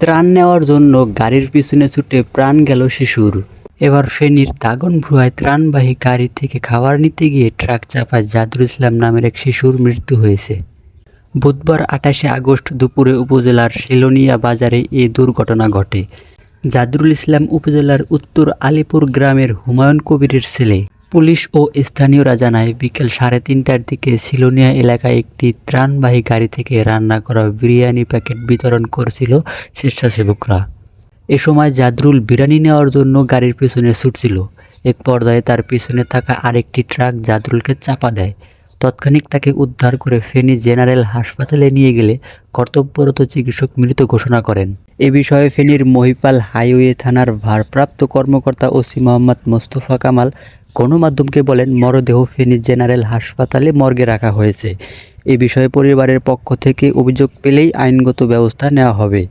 ত্রাণ নেওয়ার জন্য গাড়ির পিছনে ছুটে প্রাণ গেল শিশুর। এবার ফেনীর দাগনভ্রুয়ায় ত্রাণবাহী গাড়ি থেকে খাবার নিতে গিয়ে ট্রাক চাপায় জাদুল ইসলাম নামের এক শিশুর মৃত্যু হয়েছে। বুধবার আঠাশে আগস্ট দুপুরে উপজেলার শিলনিয়া বাজারে এ দুর্ঘটনা ঘটে। জাদরুল ইসলাম উপজেলার উত্তর আলিপুর গ্রামের হুমায়ুন কবিরের ছেলে পুলিশ ও স্থানীয়রা জানায় বিকেল সাড়ে তিনটার দিকে সিলোনিয়া এলাকায় একটি ত্রাণবাহী গাড়ি থেকে রান্না করা বিরিয়ানি প্যাকেট বিতরণ করছিল স্বেচ্ছাসেবকরা। এ সময় জাদরুল বিরিয়ানি নেওয়ার জন্য গাড়ির পেছনে ছুটছিল। এক পর্যায়ে তার পিছনে থাকা আরেকটি ট্রাক জাদরুলকে চাপা দেয়। তৎক্ষণিক তাকে উদ্ধার করে ফেনী জেনারেল হাসপাতালে নিয়ে গেলে কর্তব্যরত চিকিৎসক মৃত ঘোষণা করেন। এ বিষয়ে ফেনীর মহিপাল হাইওয়ে থানার ভারপ্রাপ্ত কর্মকর্তা ওসি মোহাম্মদ মোস্তফা কামাল গণমাধ্যমকে বলেন মরদেহ ফেনী জেনারেল হাসপাতালে মর্গে রাখা হয়েছে। এ বিষয়ে পরিবারের পক্ষ থেকে অভিযোগ পেলেই আইনগত ব্যবস্থা নেওয়া হবে।